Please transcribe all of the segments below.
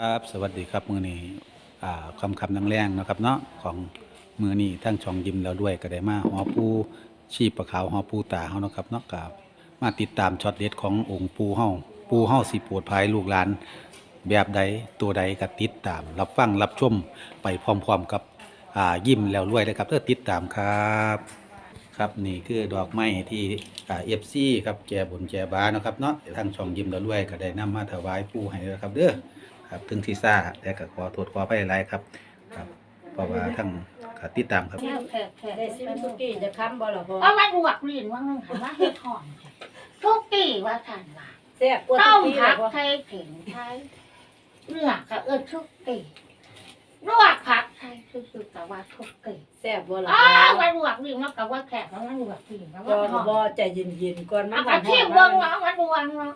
ครับสวัสดีครับมือนี้อ่คำคำนังแรงๆนะครับเนาะของมือนี้ทั้งช่องยิ้มแล้วด้วยก็ได้มาหอปูชีพประขาวหอปูตาเฮาเนาะครับเนาะกับมาติดตามช็อตเด็ดขององค์ปูเฮาปูเฮาสิโปรดภายลูกหลาน แบบใดตัวใดก็ติดตาม รับฟังรับชมไปพร้อมๆกับยิ้มแล้วรวยเลยครับเอติดตามครับครับนี่คือดอกไม้ที่เอฟซีครับแก่บนแก่บานะครับเนาะทางช่องยิ้มแล้วรวยก็ได้นำมาถวายปูให้แล้วครับเด้อ ครับถึงที่ซ่าแต่ก็ขอโทษขอไปหลายครับครับ เพราะว่าทั้งก็ติดตามครับแค่แค่แค่ได้ซิมสุกี้จะค้ำบ่ล่ะพ่อเอาไว้บวกเรียนว่านึงค่ะว่าเฮ็ดหอนทุกปีว่าทันว่าแซ่บกว่าต้สุมกี้ผัล่ะกพ่อไทยเข็งไทยเนื้อก็เอิ้นทุกปีลวกผักไทยคือคือกับว่าทุกปีแซ่บบ่ล่ะอ้าพ่อวไว้บวกเรียนว่ากับว่าแขกมันบวกเรียนว่าบ่หอบ่นใจเย็นๆก่อนมัเอานกระเทียมเบิ่งว่ามันรวงเนาะ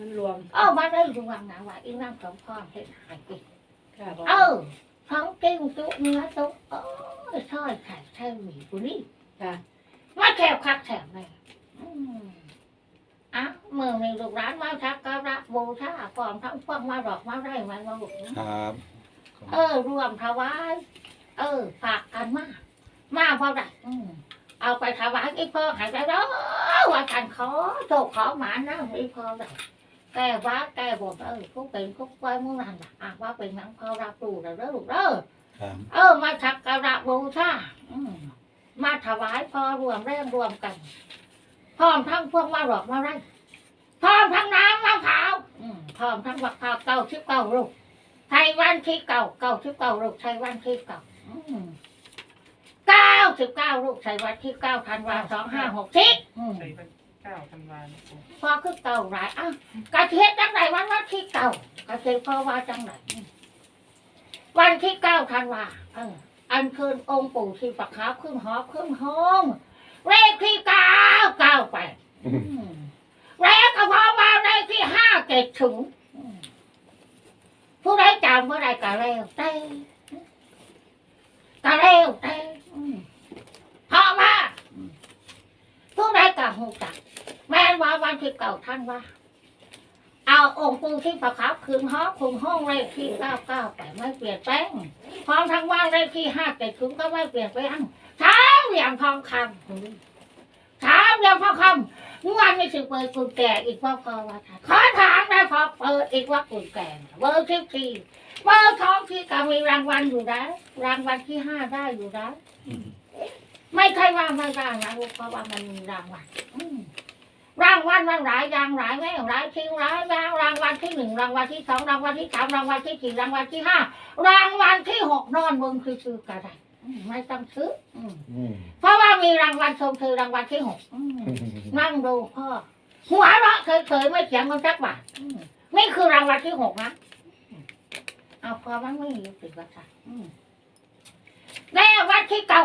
มันรวมเอ้ามาได้รวงนะว่าอีนั่งสมพรเฮ็ดหายไปค่ะพ่อเออท้องกิ้งจุเนื้อจุโอ้ยทอดไข่ไทยหมี่กูนี่ค่ะมาแถวคักแถวเลยอืมอะเมื่อมีลูกร้านมาชักการะบูชาก่อนทั้งพวกมาดอกมาได้ไหมมาบุกครับ เออ รวมถวายเออ ฝากกันมากมาเพราะไรอืมเอาไปถวายอีพ่อหายไปแล้วว่าฉันขอโชคขอหมานะอีพ่อเลยแกว่าแกบอกเออคุกเป็นคุกไว้เมื่อนั้นน่ะอะว่าเป็นหนังพ่อรับรู้แล้วเด้อลูกเด้อครับเออ มาชักการะบูชาอืมมาถวายพอรวมแรงรวมกันพร้อมทั้งพวกมาหลอกมาไรพร้อมทั้งน้ำมะพร้าวอืมพร้อมทั้งบักพร้าวเก่าชิบเก่าลูก ไทยวันที่เก่าเก่าชิบเก่าลูกไทยวันที่เก่าอืมเก้าสิบเก้าลูกไทยวันที่เก้าธันวาสองห้าหกสิบอืมใส่เป็นเก้าธันวาคมพอคือเก่าหลายอะกระเทียจังไหนวันวันที่เก่ากระเทียพอว่าจังไหนอืมวันที่เก้าธันวาเอออันเชิญองค์ปู่ที่ประคับขึ้นหอขึ้นห้องเลขที่เก้าเก้าไปแล้วก็พอมาเลขที่ห้าเจ็ดถึงอืม ผู้ใดจำเมื่อไรก็เร็วเต้ก็เร็วเต้อืมพอมาอืมผู้ใดก็หูจักแม่นว่าวันที่เก่าท่านว่า เอาองค์ปู่ที่ประคับคืนห้องคืนห้องเลขที่เก้าเก้าไปไม่เปลี่ยนแปลงพร้อมทั้งว่างเลขที่ห้าเจ็ดถึงก็ไม่เปลี่ยนไปอังถามอย่างทองคำถามอย่างทองคำ เมื่อวานมีสิเปิดกุญแจอีกว่าพอว่าขอถามได้พอเปิดอีกว่ากุญแจเบอร์ที่สี่เบอร์ท้องที่ก็มีรางวัลอยู่นะรางวัลที่ห้าได้อยู่นะไม่ใช่ว่าไม่ได้นะลูกเพราะว่ามันมีรางวัลรางวัลมันหลายอย่างหลายแม่หลายทิ้งหลายอย่างรางวัลที่หนึ่งรางวัลที่สองรางวัลที่สามรางวัลที่สี่รางวัลที่ห้ารางวัลที่หกนอนเบิ่งคือซื้อกระไร ไม่ต้องซื้ออืมเพราะว่ามีรางวัลชมคือรางวัลที่หกอืมนั่งดูพ่อหัวเราะเฉยๆไม่เสียงมันสักบาทอืมนี่คือรางวัลที่หกนะอืมเอาพอมันไม่มีสิว่าค่ะอืมแน่วันที่เก้า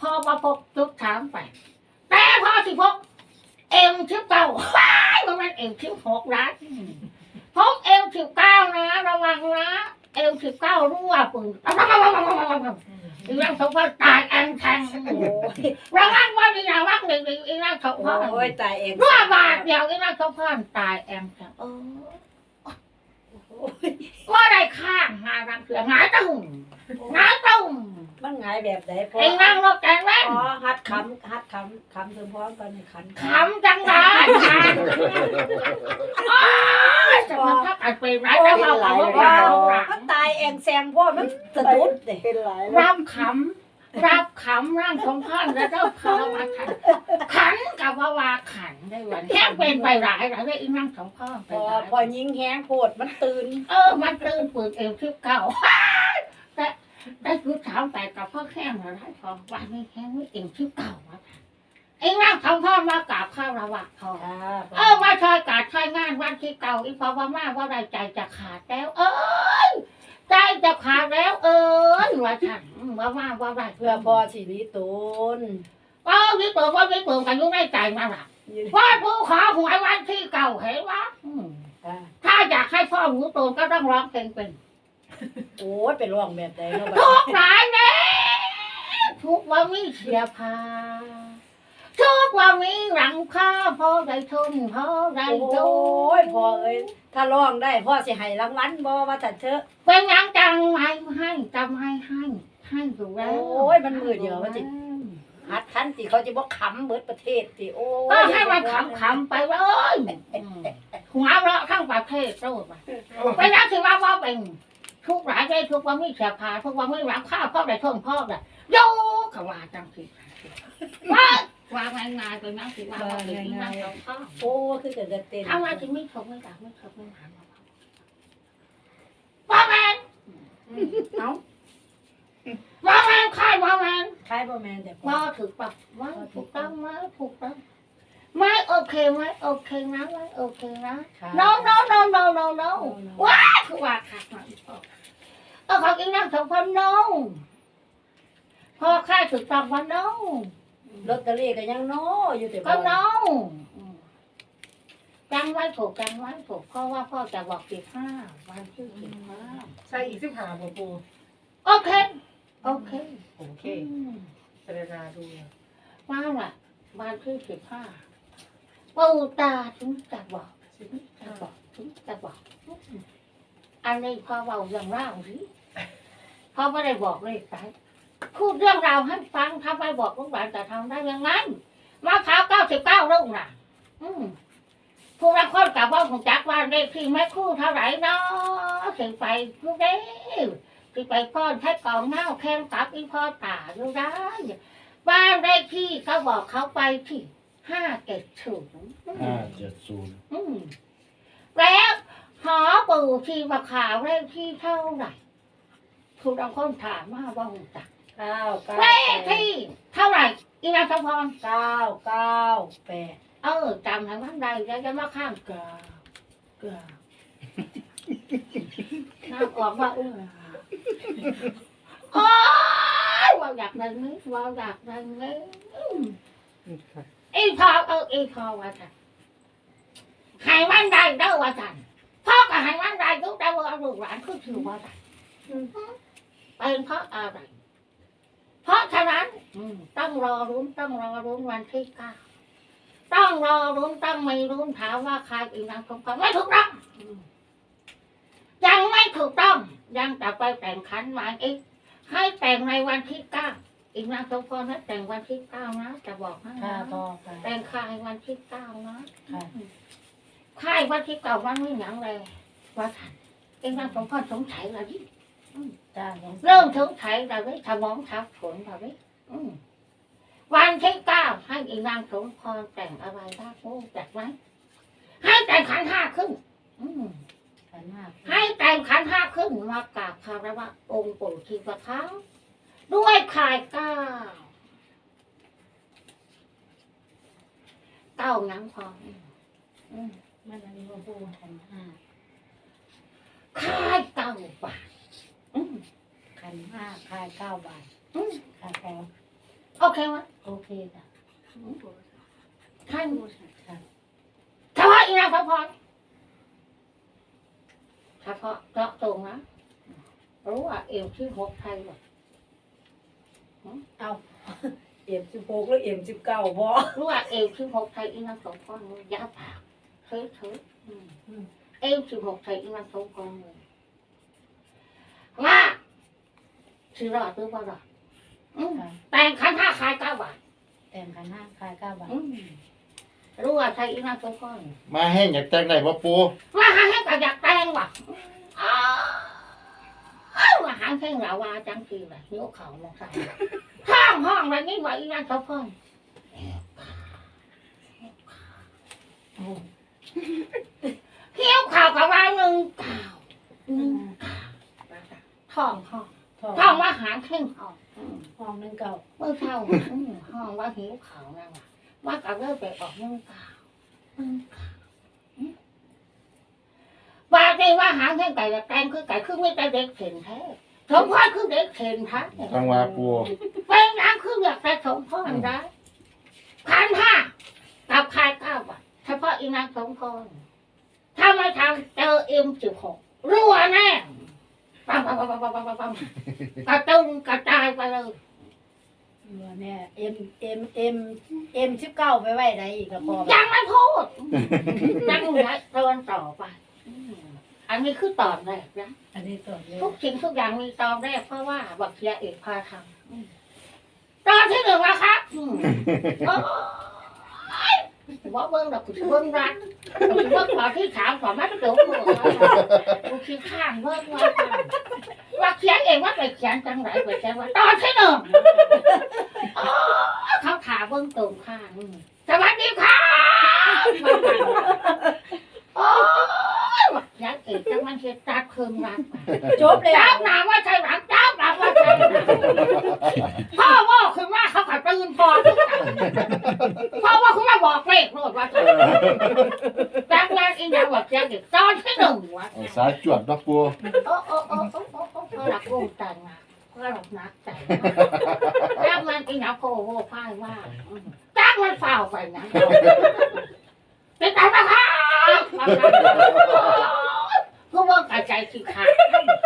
พอมาพกจุดถามไป แต่พอสิพก เอ็มชิบเก้าว้ายมันเป็นเอ็มชิบหกนะอืมพกเอ็มสิบเก้านะ ระวังนะ เอลสิบเก้ารั่วปืนอีร่างสมพรตายแอนแทงโอ้ยระวังว่ามีร่างวักหนึ่งอีร่างสมพรโอ้ยตายเองรั่วบาดเดียวอีร่างสมพรตายแองแทงเออโอ้ยว่าได้ข้างหารังเสือหายตุ้มห งายตุ้มมันหงายแบบไหนพ่อไอ้ร่างรถแกงแว่นอ๋อฮัดคำฮัดคำคำถึงพร้อมกันในขันขำจังเลยจะมาพักอัดไปร้ายแล้วเราเอาว่าเรามันตายเองแซงพ่อมันสะดุดเด้เป็นหลายแล้วรับขำรับขำร่างสมพรแล้วเจ้าพาว่าขันขันกับว่าวาขันได้วันแค่เป็นไปหลายหลายได้อีนั่งสมพรไปพอหลายพอยิงแห้งโพดมันตื่น เออ มันตื่นปืนเอวทิพเก่าแต่ ได้คือถามแต่กับพ่อแข้งเหรอได้พอวันนี้แข้งไม่เอวทิพเก่าวะไอ้นั่งสมพรมากราบข้าวระวักพอค่ะเออมาชอยกาดชอยงานวันที่เก่าอีพอว่ามาว่าได้ใจจะขาดแล้ว เอ้ยใจจะขาดแล้ว เอ้ยว่าฉันว่ามาว่าได้เพื่อพ่อสิริตูนก็วิเปิดว่าวิเปิดกันยุ่งในใจมาละว่าผู้ขอหวยวันที่เก่าเห็นวะอืมค่ะถ้าอยากให้พ่อหนูโตก็ต้องร้องเพลงเป็น โอ้ยเป็นร่องแบบไหนเนาะบัดทุนี้กหลายแน่ทุกว่ามีเสียพาทุกวันนี้หลังข้าพอได้ทุนพอได้โอ้ทุยพ่อเอ้ยถ้าร้องได้พ่อสิให้รางวัลบ่ว่าแต่เถอะ เป็นหยังจังไม่ให้จำให้ให้ให้อยู่แล้วโอ้ยมันมือเดียวว่าจิ หัดคันสิเขาจะบ่ขำเบิดประเทศสิโอ้ยก็ให้มันขำๆไปเลยหัวเราะทั้งประเทศโตไปไปนักสิว่าว่าเป็น ทุกหลายได้ทุกวันไม่เสียผาทุกวันไม่หลังข้าวพ่อได้ท่องพ่อได้โยขว่าจังสิว่าว่าง่ายๆเป็นนักสิว่าว่าเป็นนักท่องพ่อโอ้คือจะจะเต้นทำไมถึงไม่ชมไม่ด่าไม่ชมไม่หาว่าแมนเอ้าว่าแมนใครว่าแมนคล้ายบ่แม่นแต่พ่อว่าถูกปะว่าถูกต้องไหมถูกต้องไม่โอเคไหมโอเคนะไม่โอเคนะค่ะ no no no no no no ว้าคือว่าขาดหน่อยพอ เอาของอีนั่งสองพัน no พอค่าถูกต้องว่า no ลอตเตอรี่ก็ยังน้ออยู่แต่ก็บ่ no จังไว้ถูกจังไว้ถูกเพราะว่าพ่อจะบอกสิบห้าวันที่สิบห้าใช่อีกสิบหาบ่ปูโอเคโอเคโอเคอืมเสดนาดูว่าล่ะวันที่สิบห้าปูตาถึงจะบอกถึงจะบอกถึงจะบอก อันนี้พอเบาอย่างเล่าสิ พอไม่ได้บอกเลยไปพูดเรื่องราวให้ฟังถ้าไม่บอกลูกหลานจะทำได้ยังไงมาขาวเก้าสิบเก้าลูกน่ะ อืมผู้รับคนกับว่าผมจักว่าเลขที่แม่ครู่เท่าไหร่เนาะถึงไปลูกเด้สิไปป้อนแค่กล่องเน่าแค่กับอีพ่อตาอยู่ได้บ้านเลขที่เขาบอกเขาไปที่ห้าเจ็ดศูนย์ห้าเจ็ดศูนย์อืมแล้วหอปู่ที่มาขาวเลขที่เท่าไหร่ คุณเอาคนถามมาว่าหูจักเก้าเก้าเลขที่เท่าไหร่อีนางสมพรเก้าเก้าแปดเออจำทางวันใดแล้วจะมาข้ามเกลือเกลือน้ำออกว่าเออโอ้ยว่าอยากได้นี้ว่าอยากได้นี้ค่ะอีพอเอออีพอว่าจันให้วันใดเด้อว่าจันพ่อก็ให้วันใดลูกได้ว่าลูกหลานคือถือว่าจัน เป็นเพราะอะไร เพราะฉะนั้นอืมต้องรอรุ้นต้องรอรุ้นวันที่เก้าต้องรอรุ้นต้องไม่รุ้นถามว่าใครอีกนางสมพรไม่ถูกต้องอืมยังไม่ถูกต้อง ยังจะไปแต่งขันหมายอีกให้แต่งในวันที่เก้าอีกนางสมพรให้แต่งวันที่เก้านะจะบอกให้ค่ะนะพ่อค่ะแต่งค่ายวันที่เก้านะค่ะค่ายวันที่เก้าวันไม่หยังเลยว่าทันเองนางสมพรสงสัยอะไรดิจ้าน้อง เริ่มสงสัยอะไรสมองทับผลอะไรอืมวันที่เก้าให้อีนางสมพรแต่งอะไรได้โอ้จักไหมให้แต่งขันห้าครึ่งอืมขันห้าให้แต่งขันห้าครึ่งมากราบคารวะองค์ปู่ทีประทังด้วยขายเก้าเก้านังพออืมอืมมันอันนี้บ่ปูขันห้าขายเก้าบาทอืม ขันห้าคายเก้าบาทอืมค่ะพ่อโอเคไหมโอเคจ้ะท่านค่ะเฉพาะอีนางพระพรเฉพาะเจาะตรงนะรู้ว่าเอวที่หกไทยหรอเอาเอ็มสิบหกหรือเอ็มสิบเก้าพ่อรู้ว่าเอวที่หกไทยอีนางสองพรมันยาวปากเฮ้ยเฮ้ยอืมอืมเอวสิบหกไทยอีนางสองพรเลย ว่าสิรอดหรือเปล่ารอดอืมค่ะแต่งขันห้าขายเก้าบาทแต่งขันห้าคายเก้าบาทอืมรู้ว่าไทยอีนางสองพรมาแห้งอยากแต่งได้ปะปูมาหาให้กับอยากแต่งว่ะอ้าวมาหาให้เราว่าจังสีแบบนิ้วเขามองใส่ห้องห้องอะไรนี่ว่าอีนั่นเขาพ่อนเที่ยวข่าวกับว่าหนึ่งเก่าหนึ่ง เก่าท้องห้องท้องท้องว่าหาเข่งห้องอืมห้องหนึ่งเก้าเมื่อเช้าอืมห้องว่าหิวเขาวนั่นว่ะว่ากับเลิกไปออกหนึ่งเก่าหนึ่งเก่าอืมว่าใจว่าหาเข่งไก่กับแกงคือไก่คือไม่ได้เด็กเข็นแท้สมพรคือเด็กเข็นแท้จังหวะปูเป็นน้ำคืออยากได้สมพรได้พันห้ากับคายเก้าบาทเฉพาะอีนางสมพรถ้าไม่ทำเจอเอ็มสิบหกรั่วแน่ ปั๊มปั๊มปั๊มปั๊มปั๊มปั๊มกระตุ้งกระจายไปเลยเนี่ยเอ็มเอ็มเอ็มเอ็มสิบเก้าไปไว้ไหนอีกละพอยังไม่พูดยังไงเตือนต่อไป อันนี้คือตอนแรกนะอันนี้ตัวเลยทุกสิ่งทุกอย่างมีตอนแรกเพราะว่าบักเทียเอกพาทำตอนที่หนึ่งนะครับว่าเบิ้งดอกกูเบิ้งรักกูเบิ้งตอที่สามก่อนมาเดี๋ยว คือข้างเบิ้งว่าว่าเขียนเองว่าไปเขียนจังไรไปเขียนว่าตอนที่หนึ่งเขาถามเบิ้งตรงข้างสวัสดีค่ะโอ้ยว่าเขียนเอกจังมันเสียตัดเพิ่มรักจบเลยจ้าหนาว่าใช่หลังจ้าหนาว่าใช่หลังพ่อว่าคือว่าเขาขัดตื่นพอ ทุกอย่างพ่อว่าคุณมาบอกเลขโลดว่าใช่จ้างงานอีกอย่างว่าแจ้งเด็กตอนที่หนึ่งวะเอาสายจวดเนาะปูโอ้โอ้โอ้โอ้โอ้โอ้พ่อหลักโง่ใจนะพ่อหลักนักใจจ้างงานอีกอย่างโคโว่พ่ายว่าจ้างมันฝ่าวไปนะเป็นไงบ้างครับผู้เบิ่งกระใจสิขาดได้คุก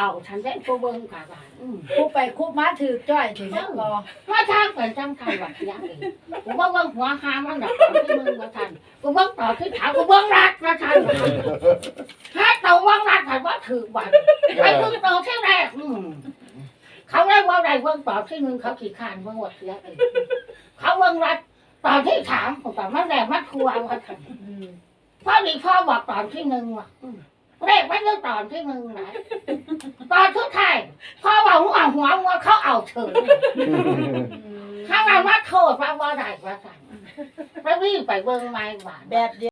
เอาฉันได้ผู้เบิ่งกระบาดอืมคู่ไปคู่มาถือจ้อยถือยักษ์รอว่าทางเป็นจำการวัดยักษ์เองกูว่าเบิ่งหัวหามันดับตอนที่มึงมาทันกูเบิ่งต่อที่ถามกูเบิ่งรัดมาทันถ้าเต่าว่างรัดผ่านว่าถือบัตรไอ้เบิ่งต่อที่แรกอืมเขาได้ว่าได้เบิ่งต่อที่หนึ่งเขาขี่ขานเบิ่งวัดยักษ์เองเขาเบิ่งรัดตอนที่ถามผมตอนมันแรงมันทัวร์ว่าทันอืมพ่อดีพ่อบอกตอนที่หนึ่งว่ะ อืมเลขไม่เลือกตอนที่หนึ่งไหนตอนทุกทายพ่อบอกหัวหัวหัวเขาเอาเฉยถ้าเราว่าโทษว่าว่าได้ว่าสั่งไปวิ่งไปเบิ่งไม้หวาน แบบเดียว